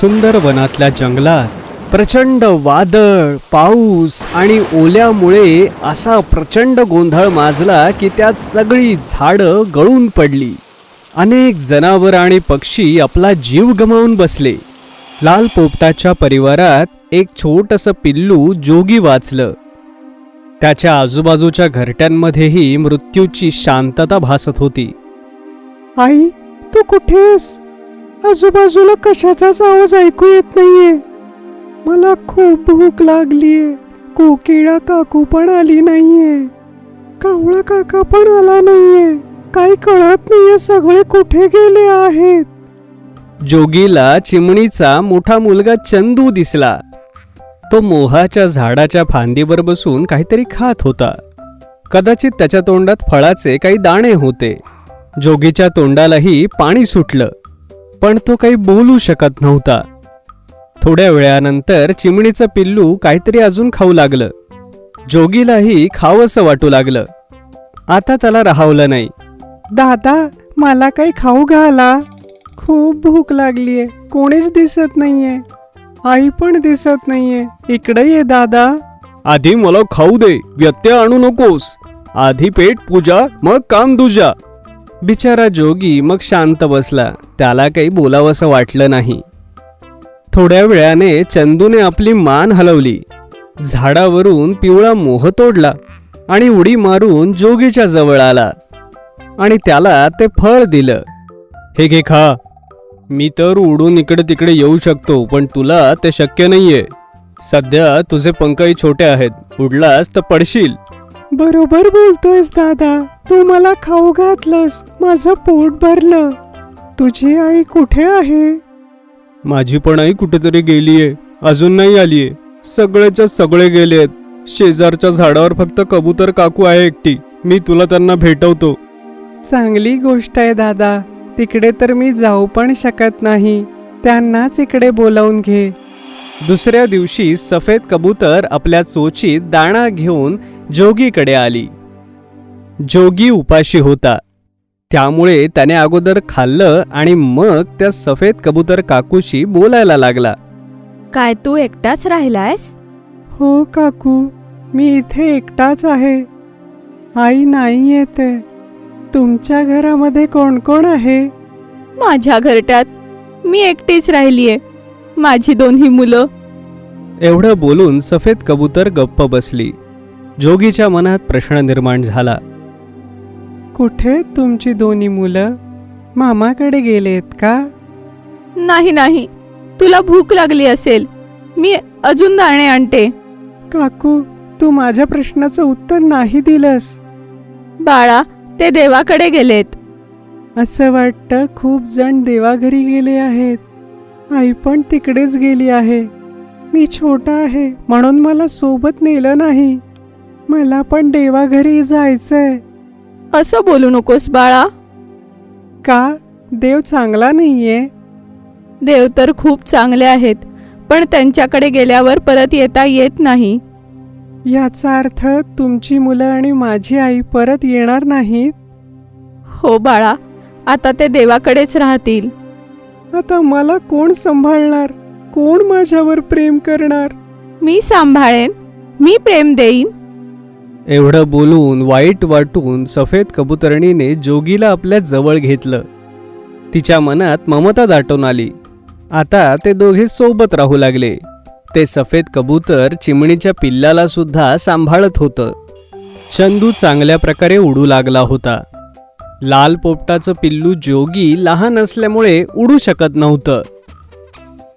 सुंदर वनातल्या जंगलात प्रचंड वादळ पाऊस आणि ओल्यामुळे असा प्रचंड गोंधळ माजला की त्यात सगळी झाडं गळून पडली. अनेक जनावर आणि पक्षी आपला जीव गमावून बसले. लाल पोपटाच्या परिवारात एक छोटस पिल्लू जोगी वाचलं. त्याच्या आजूबाजूच्या घरट्यांमध्येही मृत्यूची शांतता भासत होती. आई तू कुठेस? आजूबाजूला कशाचाच आवाज ऐकू येत नाहीये. मला खूप भूक लागलीये. कोकिळा काकू पण आली नाहीये. कावळा काका पण आला नाहीये. काही कळत नाहीये सगळे कुठे गेले आहेत. जोगीला चिमणीचा मोठा मुलगा चंदू दिसला. तो मोहाच्या झाडाच्या फांदीवर बसून काहीतरी खात होता. कदाचित त्याच्या तोंडात फळाचे काही दाणे होते. जोगीच्या तोंडालाही पाणी सुटलं. पण तो काही बोलू शकत नव्हता. थोड्या वेळानंतर चिमणीचं पिल्लू काहीतरी अजून खाऊ लागलं. जोगीलाही खावंसं वाटू लागलं. आता त्याला राहावलं नाही. दादा मला काही खाऊ घाला. खूप भूक लागलीये. कोणीच दिसत नाहीये. आई पण दिसत नाहीये. इकडे ये दादा. आधी मला खाऊ दे. व्यत्यय आणू नकोस. आधी पेट पूजा मग काम दुजा. बिचारा जोगी मग शांत बसला. त्याला काही बोलावंसं वाटलं नाही. थोड्या वेळाने चंदूने आपली मान हलवली. झाडावरून पिवळा मोह तोडला आणि उडी मारून जोगीच्या जवळ आला. आणि त्याला ते फळ दिलं. हे घे खा. मी तर उडून इकडे तिकडे येऊ शकतो पण तुला ते शक्य नाहीये. सध्या तुझे पंखही छोटे आहेत. उडलास तर पडशील. बरोबर बोलतोयस दादा. तू मला खाऊ घातलंस. माझं पोट भरलं. तुझी आई कुठे आहे? माझी पण आई कुठेतरी गेलीये. अजून नाही आलीये. सगळेच्या सगळे गेलेत. शेजारच्या झाडावर फक्त कबूतर काकू आहे एकटी. मी तुला त्यांना भेटवतो. चांगली गोष्ट आहे दादा. तिकडे तर मी जाऊ पण शकत नाही. त्यांनाच इकडे बोलावून घे. दुसऱ्या दिवशी सफेद कबूतर आपल्या चोचीत दाणा घेऊन जोगीकडे आली. जोगी उपाशी होता. त्यामुळे त्याने अगोदर खाल्लं आणि मग त्या सफेद कबूतर काकूशी बोलायला लागला. काय तू एकटाच राहिलायस? हो काकू. मी इथे एकटाच आहे. आई नाही येते. तुमच्या घरामध्ये कोण कोण आहे? माझ्या घरट्यात मी एकटीच राहिलीये. माझी दोन्ही मुलं. एवढं बोलून सफेद कबूतर गप्प बसली. जोगीच्या मनात प्रश्न निर्माण झाला. कुठे तुमची दोन्ही मुलं? मामाकडे गेलेत का? नाही नाही. तुला भूक लागली असेल. मी अजून दाणे आणते. काकू तू माझ्या प्रश्नाचं उत्तर नाही दिलंस. बाळा ते देवाकडे गेलेत. असं वाटतं खूप जण देवाघरी गेले आहेत. आई पण तिकडेच गेली आहे. मी छोटा आहे म्हणून मला सोबत नेलं नाही. मला पण देवाघरी जायचंय. असं बोलू नकोस बाळा. का? देव चांगला नाहीये. देव तर खूप चांगले आहेत पण त्यांच्याकडे गेल्यावर परत येता येत नाही. याचा अर्थ तुमची मुलं आणि माझी आई परत येणार नाहीत? हो बाळा. आता ते देवाकडेच राहतील. आता मला कोण सांभाळणार? कोण माझ्यावर प्रेम करणार? मी सांभाळेन. मी प्रेम देईन. एवढं बोलून वाईट वाटून सफेद कबुतरणीने जोगीला आपल्या जवळ घेतलं. तिच्या मनात ममता दाटून आली. आता ते दोघे सोबत राहू लागले. ते सफेद कबूतर चिमणीच्या पिल्लाला सुद्धा सांभाळत होतं. चंदू चांगल्या प्रकारे उडू लागला होता. लाल पोपटाचं पिल्लू जोगी लहान असल्यामुळे उडू शकत नव्हतं.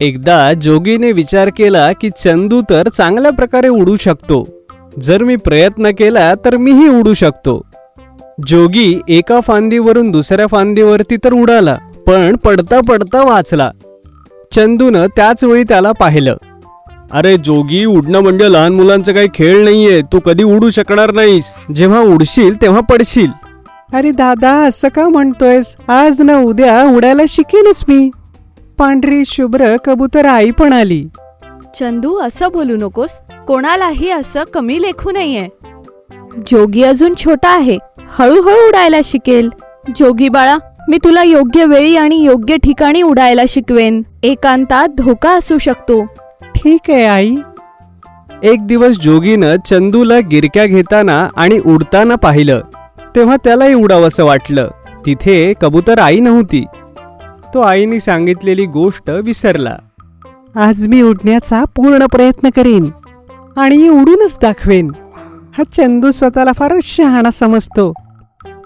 एकदा जोगीने विचार केला की चंदू तर चांगल्या प्रकारे उडू शकतो. जर मी प्रयत्न केला तर मीही उडू शकतो. जोगी एका फांदीवरून दुसऱ्या फांदीवरती तर उडाला पण पडता पडता वाचला. चंदूनं त्याच वेळी त्याला पाहिलं. अरे जोगी उडणं म्हणजे लहान मुलांचा काही खेळ नाहीये तू कधी उडू शकणार नाहीस. जेव्हा उडशील तेव्हा पडशील. अरे दादा असं का म्हणतोयस? आज ना उद्या उडायला शिकेनच मी. पांढरी शुभ्र कबूतर आई पण आली. चंदू असं बोलू नकोस. कोणालाही असं कमी लेखू नये जोगी अजून छोटा आहे. हळूहळू उडायला शिकेल. जोगी बाळा मी तुला योग्य वेळी आणि योग्य ठिकाणी उडायला शिकवेन. एकांतात धोका असू शकतो. ठीक आहे आई. एक दिवस जोगीनं चंदूला गिरक्या घेताना आणि उडताना पाहिलं. तेव्हा त्यालाही उडावंसं वाटलं. तिथे कबूतर आई नव्हती. तो आईने सांगितलेली गोष्ट विसरला. आज मी उडण्याचा पूर्ण प्रयत्न करेन आणि उडूनच दाखवेन. हा चंदू स्वतःला फारच शहाणा समजतो.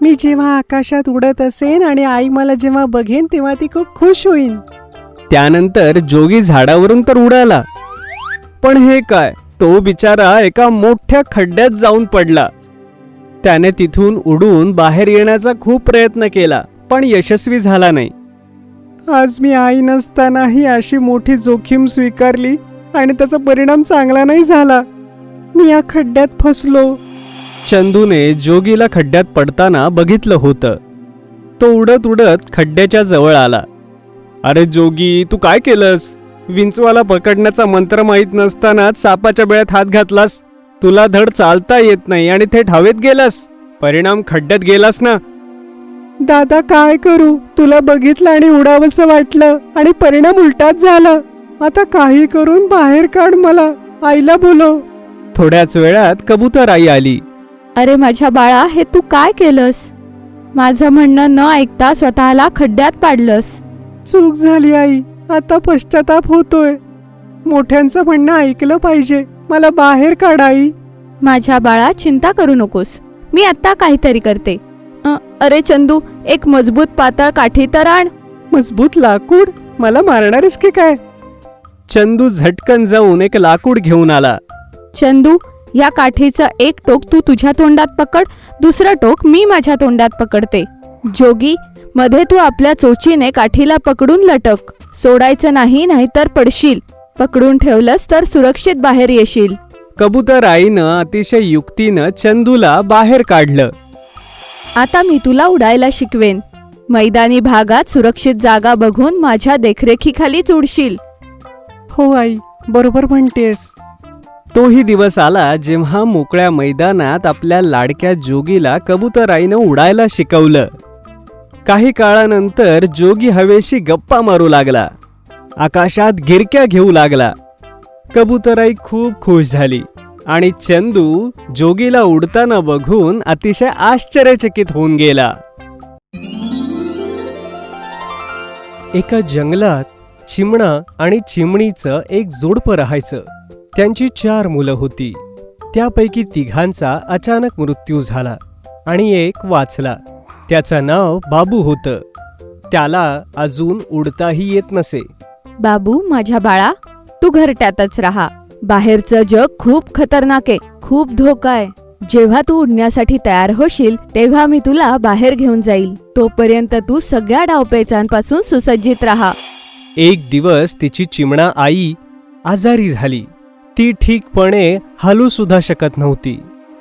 मी जेव्हा आकाशात उडत असेन आणि आई मला जेव्हा बघेन तेव्हा ती खूप खुश होईल. त्यानंतर जोगी झाडावरून तर उडाला. पण हे काय? तो बिचारा एका मोठ्या खड्ड्यात जाऊन पडला. त्याने तिथून उडून बाहेर येण्याचा खूप प्रयत्न केला पण यशस्वी झाला नाही. आज मी आई नसतानाही अशी मोठी जोखीम स्वीकारली आणि त्याचा परिणाम चांगला नाही झाला. मी या खड्ड्यात फसलो. चंदूने जोगीला खड्ड्यात पडताना बघितलं होतं. तो उडत उडत खड्ड्याच्या जवळ आला. अरे जोगी तू काय केलंस? विंचवाला पकडण्याचा मंत्र माहीत नसताना सापाच्या बेळ्यात हात घातलास. तुला धड चालता येत नाही आणि थेट हवेत गेलास. परिणाम खड्ड्यात गेलास ना? दादा काय करू? तुला बघितलं आणि उडावंसं वाटलं आणि परिणाम उलटाच झाला. आता काही करून बाहेर काढ मला. आईला बोलव. थोड्याच वेळात कबूतर आई आली. अरे माझ्या बाळा हे तू काय केलंस? माझं म्हणणं न ऐकता स्वतःला खड्ड्यात पाडलंस. चूक झाली आई. आता पश्चाताप होतोय. मोठ्यांचं म्हणणं ऐकलं पाहिजे. मला बाहेर काढ आई. माझ्या बाळा चिंता करू नकोस. मी आत्ता काहीतरी करते. अरे चंदू एक मजबूत पातळ काठी तर आण. मजबूत लाकूड? मला मारणारेस की काय? चंदू झटकन जाऊन एक लाकूड घेऊन आला. चंदू या काठीचं एक टोक तू तुझ्या तोंडात पकड दुसरं टोक मी माझ्या तोंडात पकडते. जोगी मध्ये तू आपल्या चोचीने काठीला पकडून लटक. सोडायचं नाही नाहीतर पडशील. पकडून ठेवलंस तर सुरक्षित बाहेर येशील. कबूतर आईनं अतिशय युक्तीनं चंदूला बाहेर काढलं. आता मी तुला उडायला शिकवेन. मैदानी भागात सुरक्षित जागा बघून माझ्या देखरेखीखालीच उडशील हो आई. बरोबर म्हणतेस. तोही दिवस आला जेव्हा मोकळ्या मैदानात आपल्या लाडक्या जोगीला कबूतर आईनं उडायला शिकवलं. काही काळानंतर जोगी हवेशी गप्पा मारू लागला. आकाशात गिरक्या घेऊ लागला. कबूतराई खूप खुश झाली. आणि चंदू जोगीला उडताना बघून अतिशय आश्चर्यचकित होऊन गेला. एका जंगलात चिमणा आणि चिमणीचं एक जोडपं राहायचं. त्यांची चार मुलं होती. त्यापैकी तिघांचा अचानक मृत्यू झाला आणि एक वाचला. त्याचं नाव बाबू होतं. त्याला अजून उडताही येत नसे. बाबू माझ्या बाळा तू घरट्यातच राहा. बाहेरचं जग खूप खतरनाक आहे खूप धोका आहे. जेव्हा तू उडण्यासाठी तयार होशील तेव्हा मी तुला बाहेर घेऊन जाईल. तोपर्यंत तू सगळ्या डावपेचांपासून सुसज्जित राहा. एक दिवस तिची चिमणा आई आजारी झाली. ती ठीकपणे हालू सुद्धा शकत नव्हती.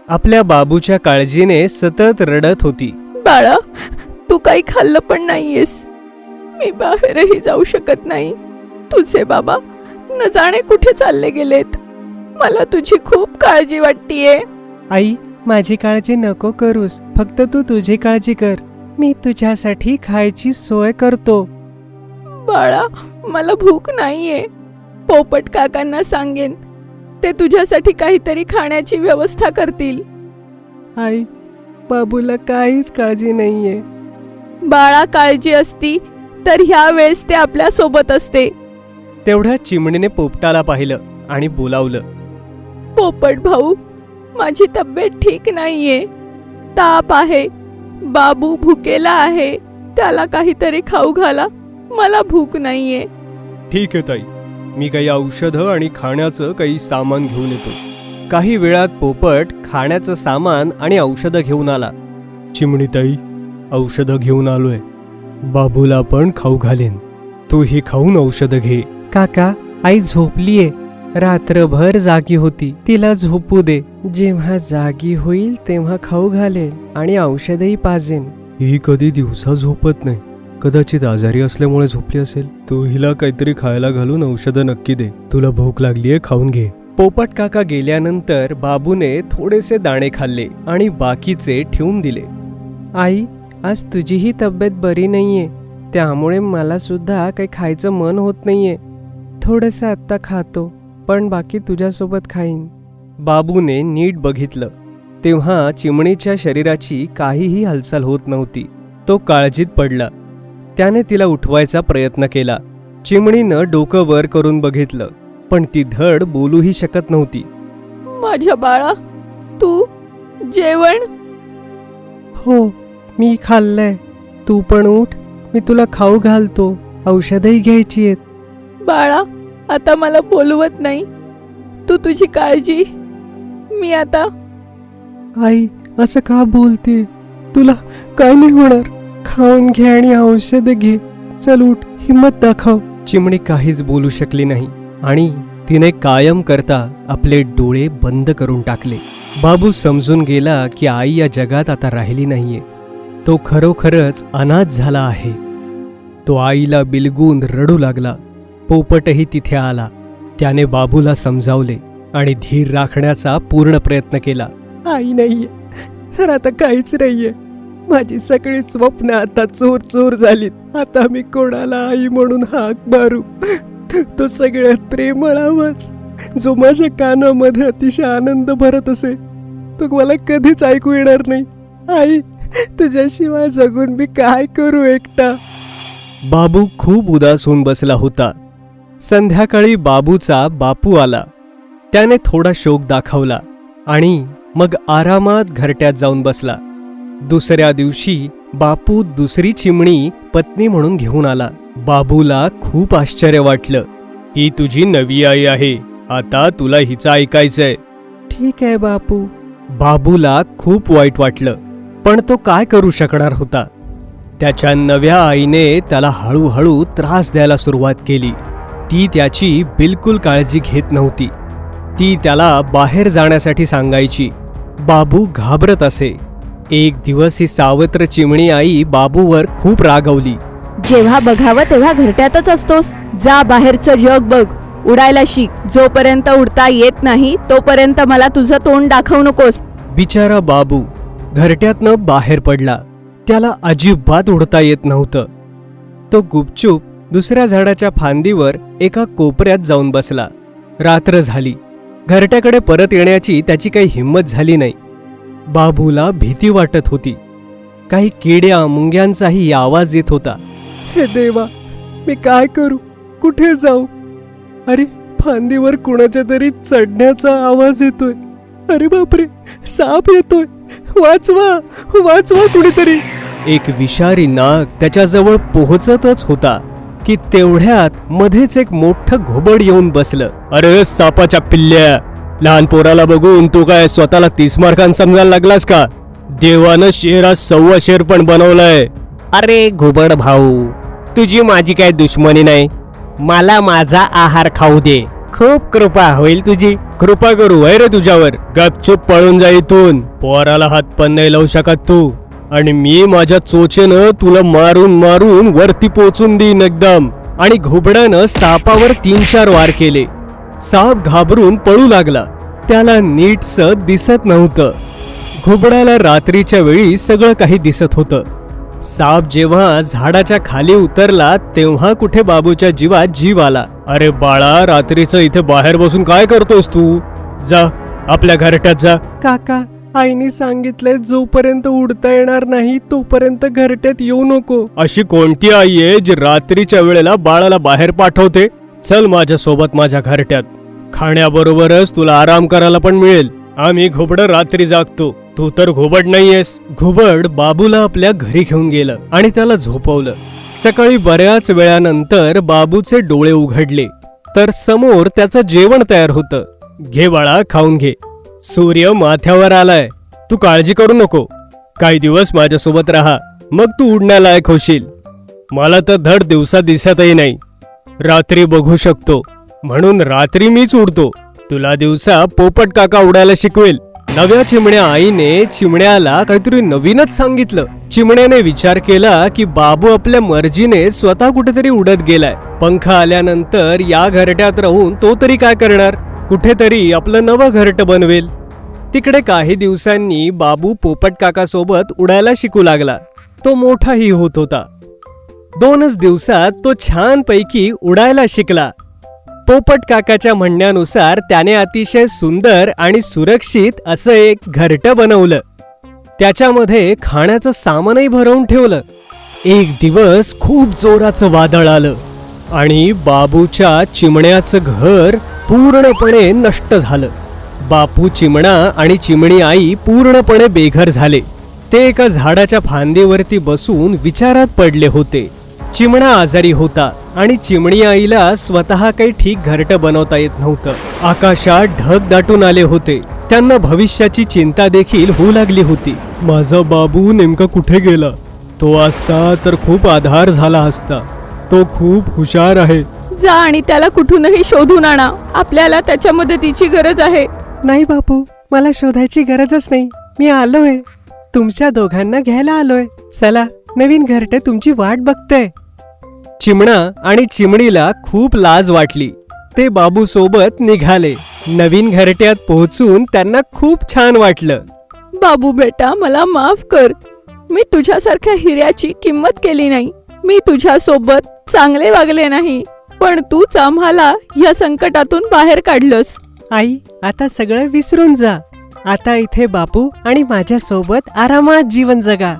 आपल्या बाबूच्या काळजीने सतत रडत होती. बाळा तू काही खाल्लं पण नाहीयेस. मी बाहेरही जाऊ शकत नाही. तुझे बाबा न जाणे कुठे चालले गेलेत. मला तुझी खूप काळजी वाटतीये. आई माझी काळजी नको करूस. फक्त तू तुझी काळजी कर. मी तुझ्यासाठी खायची सोय करतो. बाळा मला भूक नाहीये. पोपट काकांना सांगेन. ते तुझ्यासाठी काहीतरी खाण्याची व्यवस्था करतील. आई बाबूला काहीच काळजी नाहीये. बाळा काळजी असती तर ह्या वेळेस ते आपल्यासोबत असते. तेवढ्या चिमणीने पोपटाला पाहिलं आणि बोलावलं. पोपट भाऊ माझी तब्येत ठीक नाहीये. ताप आहे. बाबू भुकेला आहे. त्याला काहीतरी खाऊ घाला. मला भूक नाहीये. ठीक आहे ताई. मी काही औषधं आणि खाण्याचं काही सामान घेऊन येतो. काही वेळात पोपट खाण्याचं सामान आणि औषधं घेऊन आला. चिमणी ताई औषधं घेऊन आलोय. बाबूला पण खाऊ घालेन. तू ही खाऊन औषधं घे. काका आई झोपलीये. रात्रभर जागी होती. तिला झोपू दे. जेव्हा जागी होईल तेव्हा खाऊ घालेन आणि औषधही पाजेन. ही कधी दिवसा झोपत नाही. कदाचित आजारी असल्यामुळे झोपली असेल. तू हिला काहीतरी खायला घालून औषधं नक्की दे. तुला भूक लागलीये खाऊन घे. पोपट काका गेल्यानंतर बाबूने थोडेसे दाणे खाल्ले आणि बाकीचे ठेवून दिले. आई आज तुझीही तब्येत बरी नाहीये. त्यामुळे मला सुद्धा काही खायचं मन होत नाहीये. थोडंसं आत्ता खातो पण बाकी तुझ्यासोबत खाईन. बाबूने नीट बघितलं. तेव्हा चिमणीच्या शरीराची काहीही हालचाल होत नव्हती. तो काळजीत पडला. त्याने तिला उठवायचा प्रयत्न केला. चिमणीनं डोकं वर करून बघितलं पण ती धड बोलूही शकत नव्हती. माझ्या बाळा तू जेवण? हो मी खाल्लंय. तू पण उठ मी तुला खाऊ घालतो. औषधही घ्यायची आहेत. बाळा आता मला बोलवत नाही. तू तुझी काळजी. मी आता आई असं का बोलते? तुला काय नाही होणार. खाऊन घे आणि औषध घे. चल उठ हिम्मत दाखव. चिमणी काहीच बोलू शकली नाही आणि तिने कायम करता आपले डोळे बंद करून टाकले. बाबू समजून गेला की आई या जगात आता राहिली नाहीये. तो खरोखरच अनाथ झाला आहे. तो आईला बिलगून रडू लागला. पोपटही तिथे आला. त्याने बाबूला समजावले आणि धीर राखण्याचा पूर्ण प्रयत्न केला. आई नाहीये. तर आता काहीच नाहीये. माझी सगळी स्वप्न आता चोर चोर झालीत. आता मी कोणाला आई म्हणून हाक मारू? तो सगळ्यात प्रेमळ आवाज जो माझ्या कानामध्ये अतिशय आनंद भरत असे. तो मला कधीच ऐकू येणार नाही. आई तुझ्याशिवाय जगून मी काय करू एकटा? बाबू खूप उदास होऊन बसला होता. संध्याकाळी बाबूचा बापू आला. त्याने थोडा शोक दाखवला आणि मग आरामात घरट्यात जाऊन बसला. दुसऱ्या दिवशी बापू दुसरी चिमणी पत्नी म्हणून घेऊन आला. बाबूला खूप आश्चर्य वाटलं. ही तुझी नवी आई आहे. आता तुला हिचं ऐकायचंय. ठीक आहे बापू. बाबूला खूप वाईट वाटलं. पण तो काय करू शकणार होता? त्याच्या नव्या आईने त्याला हळूहळू त्रास द्यायला सुरुवात केली. ती त्याची बिलकुल काळजी घेत नव्हती. ती त्याला बाहेर जाण्यासाठी सांगायची बाबू घाबरत असे. एक दिवस ही सावत्र चिमणी आई बाबूवर खूप रागवली. जेव्हा बघावं तेव्हा घरट्यातच असतोस. जा बाहेरचं जग बघ. उडायला शिक. जोपर्यंत उडता येत नाही तोपर्यंत मला तुझं तोंड दाखवू नकोस. बिचारा बाबू घरट्यातनं बाहेर पडला. त्याला अजिबात उडता येत नव्हतं. तो गुपचूप दुसऱ्या झाडाच्या फांदीवर एका कोपऱ्यात जाऊन बसला. रात्र झाली. घरट्याकडे परत येण्याची त्याची काही हिंमत झाली नाही. बाबूला भीती वाटत होती. काही किड्या मुंग्यांचाही आवाज येत होता. हे देवा मी काय करू? कुठे जाऊ? अरे फांदीवर कुणाच्या तरी चढण्याचा आवाज येतोय. अरे बापरे साप येतोय. वाचवा वाचवा कुणीतरी. एक विषारी नाग त्याच्याजवळ पोहोचतच होता. की तेवढ्यात मध्येच एक मोठं घोबड येऊन बसलं. अरे सापाच्या पिल्ल्या. लहान पोराला बघून तू काय स्वतःला तीस मार्कांना समजायला लागलास का? देवानं शेरा सव्वा शेर पण बनवलाय. अरे घुबड भाऊ. तुझी माझी काय दुश्मनी नाही. मला माझा आहार खाऊ दे. खूप कृपा होईल तुझी. कृपा करू वय रे तुझ्यावर. गपचूप पळून जा इथून. पोराला हात पण नाही लावू शकत तू. आणि मी माझ्या चोचेनं तुला मारून मारून वरती पोचून देईन एकदम. आणि घोबड्यानं सापावर तीन चार वार केले. साप घाबरून पळू लागला. त्याला नीटस दिसत नव्हतं. घोबडाला रात्रीच्या वेळी सगळं काही दिसत होतं. साप जेव्हा झाडाच्या खाली उतरला तेव्हा कुठे बाबूच्या जीवात जीव आला. अरे बाळा रात्रीचं इथे बाहेर बसून काय करतोस तू? जा आपल्या घरट्यात जा. काका आईने सांगितलंय जोपर्यंत उडता येणार नाही तोपर्यंत घरट्यात येऊ नको. अशी कोणती आई आहे जी रात्रीच्या वेळेला बाळाला बाहेर पाठवते? चल माझ्या सोबत माझ्या घरट्यात. खाण्याबरोबरच तुला आराम करायला पण मिळेल. आम्ही घुबड रात्री जागतो. तू तर घुबड नाहीयेस. घुबड बाबूला आपल्या घरी घेऊन गेलं आणि त्याला झोपवलं. सकाळी बऱ्याच वेळानंतर बाबूचे डोळे उघडले. तर समोर त्याचं जेवण तयार होतं. घे बाळा खाऊन घे. सूर्य माथ्यावर आलाय. तू काळजी करू नको. काही दिवस माझ्यासोबत राहा. मग तू उडण्यालायक होशील. मला तर धड दिवसा दिसतही नाही. रात्री बघू शकतो. म्हणून रात्री मीच उडतो. तुला दिवसा पोपट काका उडायला शिकवेल. नव्या चिमण्या आईने चिमण्याला काहीतरी नवीनच सांगितलं. चिमण्याने विचार केला की बाबू आपल्या मर्जीने स्वतः कुठेतरी उडत गेलाय. पंख आल्यानंतर या घरट्यात राहून तो तरी काय करणार? कुठेतरी आपलं नवं घरट बनवेल. तिकडे काही दिवसांनी बाबू पोपट काकासोबत उडायला शिकू लागला. तो मोठाही होत होता. दोनच दिवसात तो छानपैकी उडायला शिकला. पोपट काकाच्या म्हणण्यानुसार त्याने अतिशय सुंदर आणि सुरक्षित असं एक घरटं बनवलं. त्याच्यामध्ये खाण्याचं सामानही भरवून ठेवलं. एक दिवस खूप जोराचं वादळ आलं आणि बाबूच्या चिमण्याचं घर पूर्णपणे नष्ट झालं. बापू चिमणा आणि चिमणी आई पूर्णपणे बेघर झाले. ते एका झाडाच्या फांदीवरती बसून विचारात पडले होते. चिमणा आजारी होता आणि चिमणी आईला स्वतः काही ठीक घरटं बनवता येत नव्हतं. आकाशात ढग दाटून आले होते. त्यांना भविष्याची चिंता देखील होऊ लागली होती. माझा बाबू नेमका कुठे गेला? तो असता तर खूप आधार झाला असता. तो खूप हुशार आहे. जा आणि त्याला कुठूनही शोधून आणा. आपल्याला त्याच्या मदतीची गरज आहे. नाही बापू मला शोधायची गरजच नाही. मी आलोय. तुमच्या दोघांना घ्यायला आलोय. चला नवीन घरटे तुमची वाट बघतय. चिमणा आणि चिमणीला खूप लाज वाटली. ते बाबू सोबत निघाले. नवीन घरट्यात पोहोचून त्यांना खूप छान वाटलं. बाबू बेटा मला माफ कर. मी तुझ्यासारख्या हिऱ्याची किंमत केली नाही. मी तुझ्या सोबत चांगले वागले नाही. पण तूच आम्हाला या संकटातून बाहेर काढलंस. आई आता सगळं विसरून जा. आता इथे बापू आणि माझ्यासोबत आरामात जीवन जगा.